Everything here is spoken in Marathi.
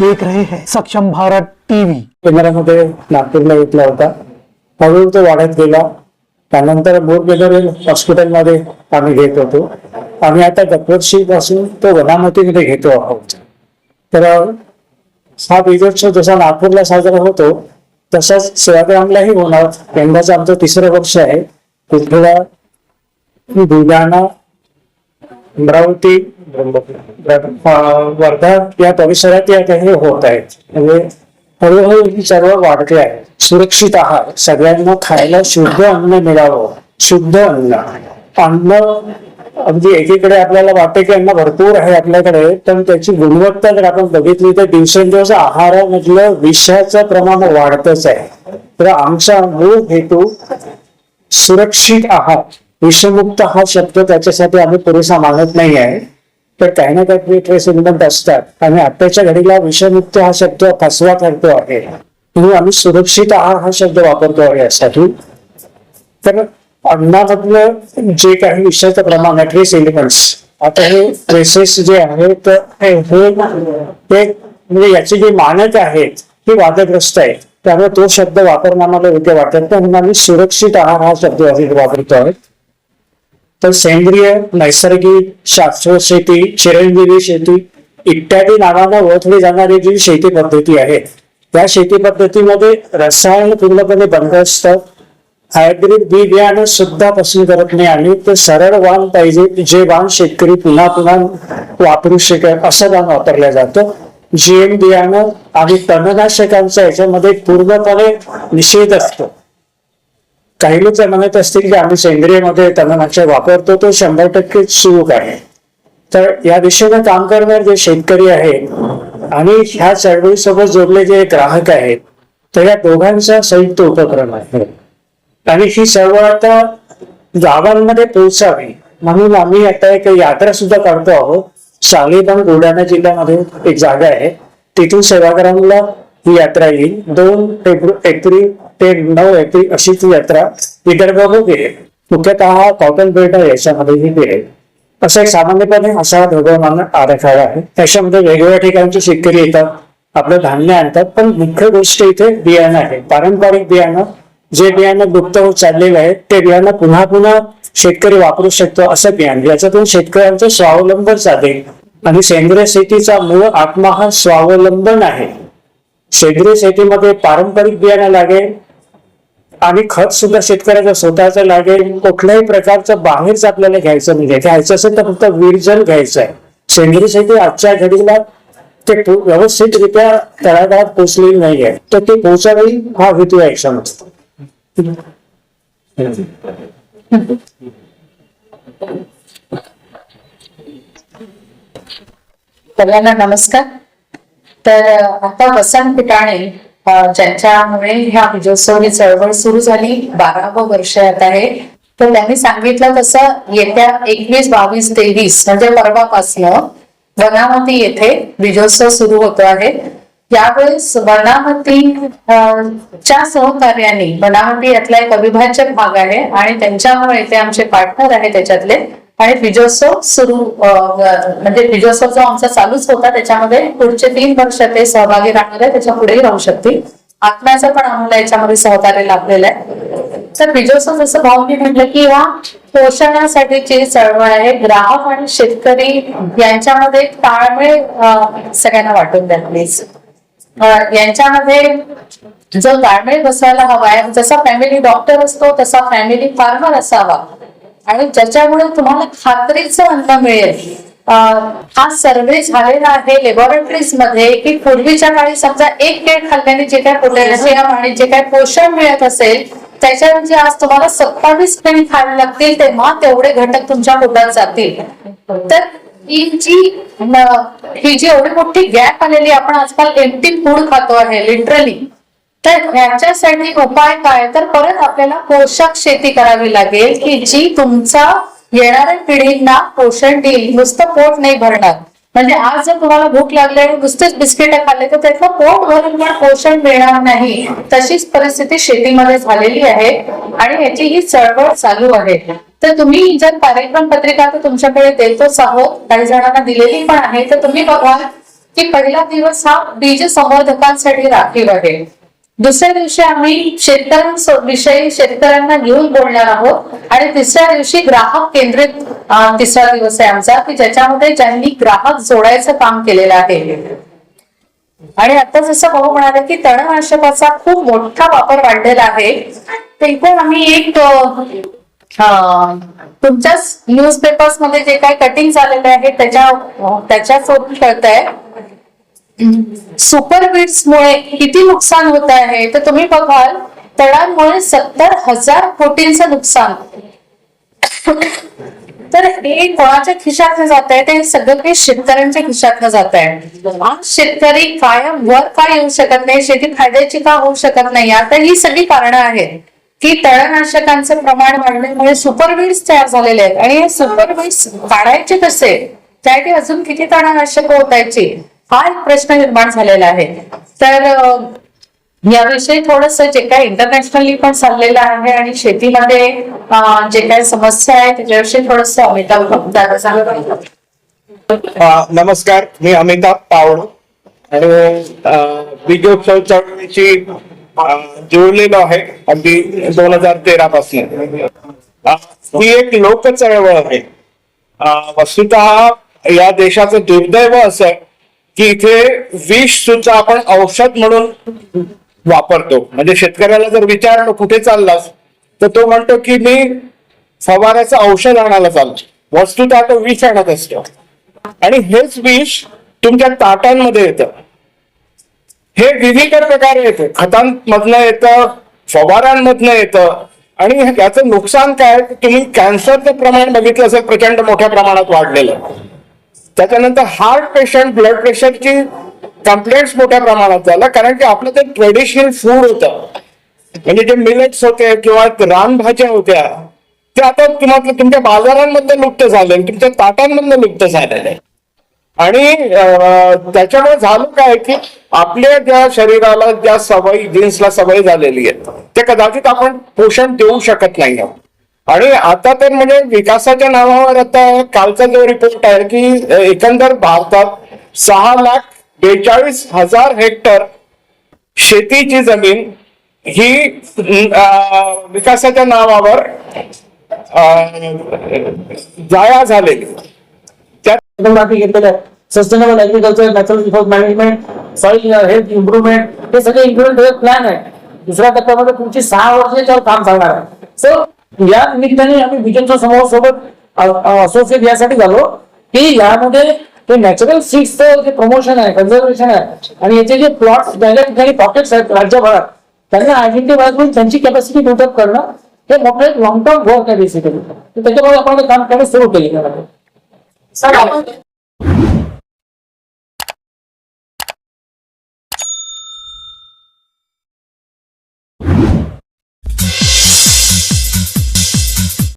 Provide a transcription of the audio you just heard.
देख रहे हैं। सक्षम भारत टीवी। केंद्रामध्ये नागपूरला घेतला होता. हळूहळू तो वाढत गेला. त्यानंतर बोर मेमोरियल हॉस्पिटलमध्ये आम्ही घेत होतो. आम्ही आता दरवर्षी पासून तो वनामतीमध्ये घेतो आहोत. तर हा विजयोत्सव जसा नागपूरला साजरा होतो तसाच सेवाग्रामलाही होणार. यंदाचं आमचं तिसरं वर्ष आहे. कुठला बुलढाणा अमरावती वर्धा या परिसरात या काही होत आहेत. म्हणजे हळूहळू ही सर्व वाढले आहे. सुरक्षित आहार सगळ्यांना खायला शुद्ध अन्न मिळावं शुद्ध अन्न. अन्न अगदी एकीकडे आपल्याला वाटते की अन्न भरपूर आहे आपल्याकडे पण त्याची गुणवत्ता जर आपण बघितली तर दिवसेंदिवस आहारामधलं विषयाचं प्रमाण वाढतच आहे. तर आमचा मूळ हेतू सुरक्षित आहार. विषमुक्त हा शब्द त्याच्यासाठी आम्ही पुरेसा मानत नाही आहे तर काही ना काही ट्रेस एलिमेंट असतात. आणि आताच्या घडीला विषमुक्त हा शब्द फसवा ठरतो आहे. म्हणून आम्ही सुरक्षित आहार हा शब्द वापरतो आहे यासाठी. तर अन्नामधलं जे काही विषयाचं प्रमाण आहे ट्रेस एलिमेंट्स आता हे ट्रेसेस जे आहेत हे म्हणजे याचे जे मानक आहेत ते वादग्रस्त आहेत त्यामुळे तो शब्द वापरणं आम्हाला योग्य वाटत नाही. म्हणून आम्ही सुरक्षित आहार हा शब्द वापरतो आहे. तर सेंद्रिय नैसर्गिक शाश्वत शेती चिरंजीवी शेती इत्यादी नावानं ओळखली जाणारी जी शेती पद्धती आहे त्या शेती पद्धतीमध्ये रसायन पूर्णपणे बंद असतं. हायब्रिड बी बियाणं सुद्धा पसंत करत नाही आणि ते सरळ वाण पाहिजे जे वाण शेतकरी पुन्हा पुन्हा वापरू शकेल असं वाण वापरलं जातं. जीएम बियाणं आणि तणनाशकांचा याच्यामध्ये पूर्णपणे निषेध असतो. काही लोक म्हणत असतील की आम्ही सेंद्रियमध्ये तणनाशक वापरतो तो शंभर टक्के चूक आहे. तर या दिशेनं काम करणारे जे शेतकरी आहेत आणि ह्या चळवळीसोबत जोडले जे ग्राहक आहेत तर या दोघांचा संयुक्त उपक्रम आहे. आणि ही चळवळ आता गावांमध्ये पोहोचावी म्हणून आम्ही आता एक यात्रा सुद्धा काढतो आहोत. शालिबाग बुलढाणा जिल्ह्यामध्ये एक जागा आहे. तिथून सेवाग्रामला ही यात्रा येईल. दोन एप्रिल ते नऊ एप्रिल अशी ती यात्रा विदर्भामध्ये मुख्यतः कॉटन बेल्ट याच्यामध्ये ही असं एक सामान्यपणे असा ढोबळमान आराखडा आहे. त्याच्यामध्ये वेगवेगळ्या ठिकाणचे शेतकरी येतात आपलं धान्य आणतात पण मुख्य गोष्ट इथे बियाणं आहे. पारंपरिक बियाणं जे बियाणं लुप्त होत चाललेलं आहे ते बियाणं पुन्हा पुन्हा शेतकरी वापरू शकतो असं बियाणं. याच्यातून शेतकऱ्यांचं स्वावलंबन साधेल आणि सेंद्रिय शेतीचा मूळ आत्मा हा स्वावलंबन आहे. सेंद्रिय शेतीमध्ये पारंपरिक बियाणं लागेल आणि खत सुद्धा शेतकऱ्याचं स्वतःचं लागेल. कुठल्याही प्रकारचं बाहेरच आपल्याला घ्यायचं नाही. घ्यायचं असेल तर फक्त विरजन घ्यायचं आहे सेंद्रिय शेती आजच्या घडीला ते व्यवस्थितरित्या तळागाळात पोचलेली नाही आहे तर ते पोहोचावी हा हेतू आहे याच्यामध्ये. सगळ्यांना नमस्कार. तर आता वसंत पिटाणे ज्यांच्यामुळे ह्या विजयोत्सवी चळवळ सुरू झाली बारावं वर्ष आता आहे. तर त्यांनी सांगितलं तसं येत्या एकवीस बावीस तेवीस म्हणजे परवापासनं वनामती येथे विजयोत्सव सुरू होतो आहे. यावेळेस वनामती च्या सहकार्याने वनामती यातला एक अविभाज्य भाग आहे आणि त्यांच्यामुळे ते आमचे पार्टनर आहे त्याच्यातले. आणि विजयोत्सव सुरू म्हणजे विजयोत्सव जो आमचा चालूच होता त्याच्यामध्ये पुढचे तीन वर्ष ते सहभागी राहणार आहे त्याच्या पुढेही राहू शकतील. आत्म्याचं पण आम्हाला याच्यामध्ये सहकार्य लाभलेलं आहे. तर विजयोत्सव जसं भाऊनी म्हटलं की ह्या पोषणासाठीची चळवळ आहे ग्राहक आणि शेतकरी यांच्यामध्ये ताळमेळ सगळ्यांना वाटून द्या प्लीज यांच्यामध्ये जो ताळमेळ बसवायला आहे जसा फॅमिली डॉक्टर असतो तसा फॅमिली फार्मर असावा. आणि ज्याच्यामुळे तुम्हाला खात्रीचं अन्न मिळेल. हा सर्वे झालेला आहे लॅबोरेटरीजमध्ये की पूर्वीच्या काळी समजा एक केळ खाल्ल्याने जे काय पोटॅशियम आणि जे काय पोषण मिळत असेल त्याच्याऐवजी आज तुम्हाला सत्तावीस केळी खायला लागतील तेव्हा तेवढे घटक तुमच्या पोटात जातील. तर ही जी ही जी एवढी मोठी गॅप आलेली आपण आजकाल एमटी फूड खातो आहे लिटरली तर ह्याच्यासाठी उपाय काय? तर परत आपल्याला पोषक शेती करावी लागेल की जी तुमचा येणाऱ्या पिढींना पोषण देईल. नुसतं पोट नाही भरणार. म्हणजे आज जर तुम्हाला भूक लागली आणि नुसतेच बिस्किट खाल्ले तर त्यातलं पोट भरून पण पोषण मिळणार नाही. तशीच परिस्थिती शेतीमध्ये झालेली आहे आणि याची ही चळवळ चालू आहे. तर तुम्ही जर कार्यक्रम पत्रिका तर तुमच्याकडे देतोच आहोत. काही जणांना दिलेली पण आहे. तर तुम्ही बघाल की पहिला दिवस हा बीज संवर्धकांसाठी राखीव आहे. दुसऱ्या दिवशी आम्ही शेतकऱ्यांविषयी शेतकऱ्यांना घेऊन बोलणार आहोत. आणि तिसऱ्या दिवशी ग्राहक केंद्रित तिसरा दिवस आहे आमचा की ज्याच्यामध्ये ज्यांनी ग्राहक जोडायचं काम केलेलं आहे. आणि आता जसं भाऊ म्हणाले की तणनाशकाचा खूप मोठा वापर वाढलेला आहे. तर आम्ही एक तुमच्याच न्यूज पेपर्समध्ये जे काही कटिंग झालेले आहे त्याच्या त्याच्यासोबत कळत आहे सुपर मुळे किती नुकसान होत आहे? तर तुम्ही बघाल तणांमुळे सत्तर हजार कोटींचं नुकसान. तर हे कोणाच्या खिशातनं जात आहे ते सगळं काही शेतकऱ्यांच्या खिशातनं जात आहे आज शेतकरी कायम वर का येऊ शकत नाही? शेती फायद्याची का होऊ शकत नाही? आता ही सगळी कारणं आहेत की तळनाशकांचं प्रमाण वाढल्यामुळे सुपरबीड्स तयार झालेले आहेत. आणि हे सुपरबीड्स काढायचे कसे? त्यासाठी अजून किती तणनाशक होतायची हा एक प्रश्न निर्माण झालेला आहे. तर याविषयी थोडस जे काही इंटरनॅशनली पण चाललेलं आहे आणि शेतीमध्ये जे काही समस्या आहे त्याच्याविषयी थोडस अमिताभ दादा सांगा. नमस्कार. मी अमिताभ पावड आणि अ, चळवळीची अ, आहे अगदी दोन हजार तेरा पासून. ही एक लोक चळवळ आहे. वस्तुत वस्तुतः या देशाचं दुर्दैव असं आहे की इथे विष सुद्धा आपण औषध म्हणून वापरतो. म्हणजे शेतकऱ्याला जर विचारणं कुठे चाललास? तर तो म्हणतो की मी फवाऱ्याचं औषध आणायला चाललो. वस्तुतः तो विष आणत असतो. आणि हेच विष तुमच्या ताटांमध्ये येतं. हे विविध प्रकारे येते. खतांमधनं येतं फवारांमधनं येतं. आणि याचं नुकसान काय? तुम्ही कॅन्सरचं प्रमाण बघितलं असेल प्रचंड मोठ्या प्रमाणात वाढलेलं. त्याच्यानंतर हार्ट पेशंट ब्लड प्रेशरची कंप्लेंट्स मोठ्या प्रमाणात झाला कारण की आपलं ते ट्रेडिशनल फूड होतं म्हणजे जे मिलेट्स होते किंवा रानभाज्या होत्या ते आता तुम्हाला तुमच्या बाजारांमधनं लुप्त झाले तुमच्या ताटांमधनं लुप्त झालेले आहे. आणि त्याच्यामुळे झालं काय की आपल्या ज्या शरीराला ज्या सवयी जीन्सला सवय झालेली आहे ते कदाचित आपण पोषण देऊ शकत नाही आहोत. आणि आता तर म्हणजे विकासाच्या नावावर आता कालचा जो रिपोर्ट आहे की एकंदर भारतात सहा लाख बेचाळीस हजार हेक्टर शेतीची जमीन ही विकासाच्या नावावर जाया झालेली. घेतलेल्या माती sustainable agriculture natural resource management soil health improvement हे सगळे इम्प्रुव्हमेंट प्लॅन आहे. दुसऱ्या टप्प्यामध्ये तुमची सहा वर्ष याच्यावर काम चालणार आहे. सो या निमित्ताने आम्ही विजनच्या समूह सोबत असोसिएट यासाठी झालो की यामध्ये ते नॅचरल सीड्सचं जे प्रमोशन आहे कन्झर्वेशन आहे आणि याचे जे प्लॉट्स ज्या ठिकाणी पॉकेट्स आहेत राज्यभरात त्यांना आयडेंटिफाय करून त्यांची कॅपॅसिटी बिल्डअप करणं हे मोठं लॉंग टर्म वर्क आहे बेसिकली त्याच्यामुळे आपण ते काम करणं सुरू केलं सर आपण